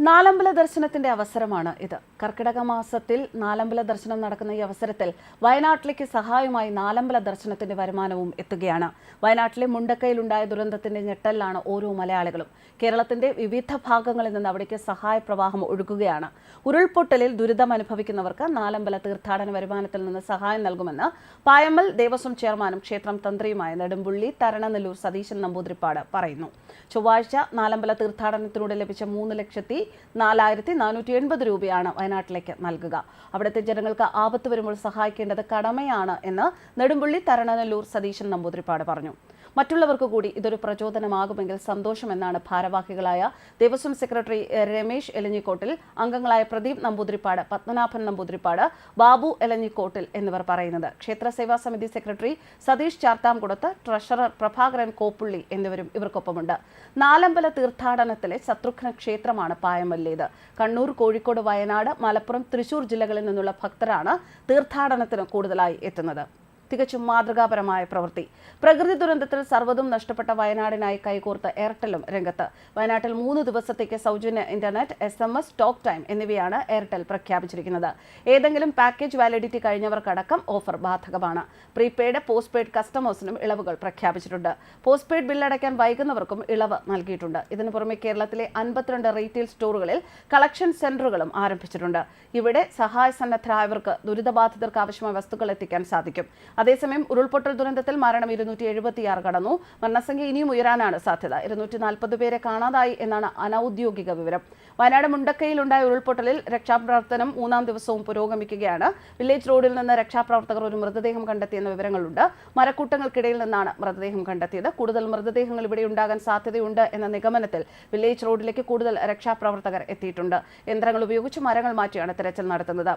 നാലമ്പല ദർശനത്തിന്റെ അവസരമാണ് ഇത്. കർക്കിടക മാസത്തിൽ നാലമ്പല ദർശനം നടക്കുന്ന ഈ അവസരത്തിൽ വയനാട്ടിലേക്ക് സഹായമായി നാലമ്പല ദർശനത്തിന്റെ വരുമാനവും എത്തുകയാണ്. വയനാട്ടിലെ മുണ്ടക്കയിലുണ്ടായ ദുരന്തത്തിന്റെ ഞെട്ടലിലാണ് ഓരോ മലയാളികളും. കേരളത്തിന്റെ വിവിധ ഭാഗങ്ങളിൽ നിന്ന് അവിടേക്ക് സഹായ പ്രവാഹം ഒഴുകുകയാണ്. ഉരുൾപൊട്ടലിൽ ദുരിതം അനുഭവിക്കുന്നവർക്ക് നാലമ്പല തീർത്ഥാടന വരുമാനത്തിൽ നിന്ന് സഹായം നൽകുമെന്ന് പായമ്മൽ ദേവസ്വം ചെയർമാനും ക്ഷേത്രം തന്ത്രിയുമായ നെടുമ്പുള്ളി തരണനെല്ലൂർ സതീശൻ നമ്പൂതിരിപ്പാട് പറയുന്നു. ചൊവ്വാഴ്ച നാലമ്പല തീർത്ഥാടനത്തിലൂടെ ലഭിച്ച മൂന്ന് ലക്ഷത്തി നാലായിരത്തി നാനൂറ്റി എൺപത് രൂപയാണ് വയനാട്ടിലേക്ക് നൽകുക. അവിടുത്തെ ജനങ്ങൾക്ക് ആപത്ത് വരുമ്പോൾ സഹായിക്കേണ്ടത് കടമയാണ് എന്ന് നെടുമ്പുള്ളി തരണനല്ലൂർ സതീശൻ നമ്പൂതിരിപ്പാട് പറഞ്ഞു. മറ്റുള്ളവർക്ക് കൂടി ഇതൊരു പ്രചോദനമാകുമെങ്കിൽ സന്തോഷമെന്നാണ് ഭാരവാഹികളായ ദേവസ്വം സെക്രട്ടറി രമേശ് എലഞ്ഞിക്കോട്ടിൽ അംഗങ്ങളായ പ്രദീപ് നമ്പൂതിരിപ്പാട് പത്മനാഭൻ നമ്പൂതിരിപ്പാട് ബാബു എലഞ്ഞിക്കോട്ടിൽ എന്നിവർ പറയുന്നത്. ക്ഷേത്ര സേവാ സമിതി സെക്രട്ടറി സതീഷ് ചാർത്താംകുടത്ത് ട്രഷറർ പ്രഭാകരൻ കോപ്പുള്ളി എന്നിവരും ഇവർക്കൊപ്പമുണ്ട്. നാലമ്പല തീർത്ഥാടനത്തിലെ ശത്രുഘ്ന ക്ഷേത്രമാണ് പായമല്ലേത്. കണ്ണൂർ കോഴിക്കോട് വയനാട് മലപ്പുറം തൃശൂർ ജില്ലകളിൽ നിന്നുള്ള ഭക്തരാണ് തീർത്ഥാടനത്തിന് കൂടുതലായി എത്തുന്നത്. തികച്ചും മാതൃകാപരമായ പ്രവൃത്തി. പ്രകൃതി ദുരന്തത്തിൽ സർവതും നഷ്ടപ്പെട്ട വയനാടിനായി കൈകോർത്ത് എയർടെലും രംഗത്ത്. വയനാട്ടിൽ മൂന്ന് ദിവസത്തേക്ക് സൗജന്യ internet S M S talk time എന്നിവയാണ് എയർടെൽ പ്രഖ്യാപിച്ചിരിക്കുന്നത്. ഏതെങ്കിലും പാക്കേജ് വാലിഡിറ്റി കഴിഞ്ഞവർക്കടക്കം ഓഫർ ബാധകമാണ്. പ്രീപെയ്ഡ് പോസ്റ്റ് പെയ്ഡ് കസ്റ്റമേഴ്സിനും ഇളവുകൾ പ്രഖ്യാപിച്ചിട്ടുണ്ട്. പോസ്റ്റ് പെയ്ഡ് ബില്ലടയ്ക്കാൻ വൈകുന്നവർക്കും ഇളവ് നൽകിയിട്ടുണ്ട്. ഇതിനു പുറമെ കേരളത്തിലെ അൻപത്തിരണ്ട് റീറ്റെയിൽ സ്റ്റോറുകളിൽ കളക്ഷൻ സെന്ററുകളും ആരംഭിച്ചിട്ടുണ്ട്. ഇവിടെ സഹായ സന്നദ്ധരായവർക്ക് ദുരിതബാധിതർക്ക് ആവശ്യമായ വസ്തുക്കൾ എത്തിക്കാൻ സാധിക്കും. അതേസമയം ഉരുൾപൊട്ടൽ ദുരന്തത്തിൽ മരണം ഇരുന്നൂറ്റി എഴുപത്തിയാറ് കടന്നു. മരണസംഖ്യ ഇനിയും ഉയരാനാണ് സാധ്യത. ഇരുന്നൂറ്റി നാൽപ്പത് പേരെ കാണാതായി എന്നാണ് അനൌദ്യോഗിക വിവരം. വയനാട് മുണ്ടക്കയിലുണ്ടായ ഉരുൾപൊട്ടലിൽ രക്ഷാപ്രവർത്തനം മൂന്നാം ദിവസവും പുരോഗമിക്കുകയാണ്. വില്ലേജ് റോഡിൽ നിന്ന് രക്ഷാപ്രവർത്തകർ ഒരു മൃതദേഹം കണ്ടെത്തിയെന്ന വിവരങ്ങളുണ്ട്. മരക്കൂട്ടങ്ങൾക്കിടയിൽ നിന്നാണ് മൃതദേഹം കണ്ടെത്തിയത്. കൂടുതൽ മൃതദേഹങ്ങൾ ഇവിടെ ഉണ്ടാകാൻ സാധ്യതയുണ്ട് എന്ന നിഗമനത്തിൽ വില്ലേജ് റോഡിലേക്ക് കൂടുതൽ രക്ഷാപ്രവർത്തകർ എത്തിയിട്ടുണ്ട്. യന്ത്രങ്ങൾ ഉപയോഗിച്ച് മരങ്ങൾ മാറ്റിയാണ് തെരച്ചിൽ നടത്തുന്നത്.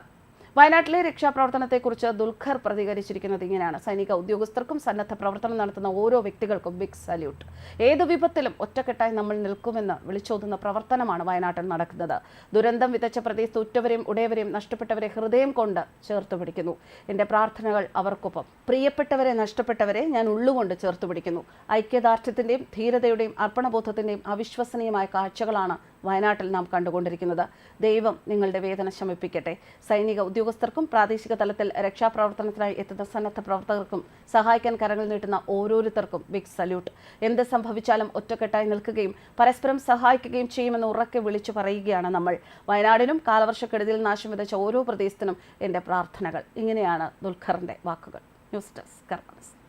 വയനാട്ടിലെ രക്ഷാപ്രവർത്തനത്തെക്കുറിച്ച് ദുൽഖർ പ്രതികരിച്ചിരിക്കുന്നത് ഇങ്ങനെയാണ്. സൈനിക ഉദ്യോഗസ്ഥർക്കും സന്നദ്ധ പ്രവർത്തനം നടത്തുന്ന ഓരോ വ്യക്തികൾക്കും ബിഗ് സല്യൂട്ട്. ഏത് വിപത്തിലും ഒറ്റക്കെട്ടായി നമ്മൾ നിൽക്കുമെന്ന് വിളിച്ചോതുന്ന പ്രവർത്തനമാണ് വയനാട്ടിൽ നടക്കുന്നത്. ദുരന്തം വിതച്ച പ്രദേശത്ത് ഉറ്റവരെയും ഉടയവരെയും നഷ്ടപ്പെട്ടവരെ ഹൃദയം കൊണ്ട് ചേർത്ത് പിടിക്കുന്നു. എന്റെ പ്രാർത്ഥനകൾ അവർക്കൊപ്പം. പ്രിയപ്പെട്ടവരെ നഷ്ടപ്പെട്ടവരെ ഞാൻ ഉള്ളുകൊണ്ട് ചേർത്ത് പിടിക്കുന്നു. ഐക്യദാർഢ്യത്തിന്റെയും ധീരതയുടെയും അർപ്പണബോധത്തിന്റെയും അവിശ്വസനീയമായ കാഴ്ചകളാണ് വയനാട്ടിൽ നാം കണ്ടുകൊണ്ടിരിക്കുന്നത്. ദൈവം നിങ്ങളുടെ വേദന ശമിപ്പിക്കട്ടെ. സൈനിക ഉദ്യോഗസ്ഥർക്കും പ്രാദേശിക തലത്തിൽ രക്ഷാപ്രവർത്തനത്തിനായി എത്തുന്ന സന്നദ്ധ പ്രവർത്തകർക്കും സഹായിക്കാൻ കരങ്ങൾ നീട്ടുന്ന ഓരോരുത്തർക്കും ബിഗ് സല്യൂട്ട് എന്ത് സംഭവിച്ചാലും ഒറ്റക്കെട്ടായി നിൽക്കുകയും പരസ്പരം സഹായിക്കുകയും ചെയ്യുമെന്ന് ഉറക്കെ വിളിച്ചു പറയുകയാണ് നമ്മൾ. വയനാടിനും കാലവർഷക്കെടുതിയിൽ നാശം വിതച്ച ഓരോ പ്രദേശത്തിനും എന്റെ പ്രാർത്ഥനകൾ. ഇങ്ങനെയാണ് ദുൽഖറിന്റെ വാക്കുകൾ. News desk കർമ്മസ്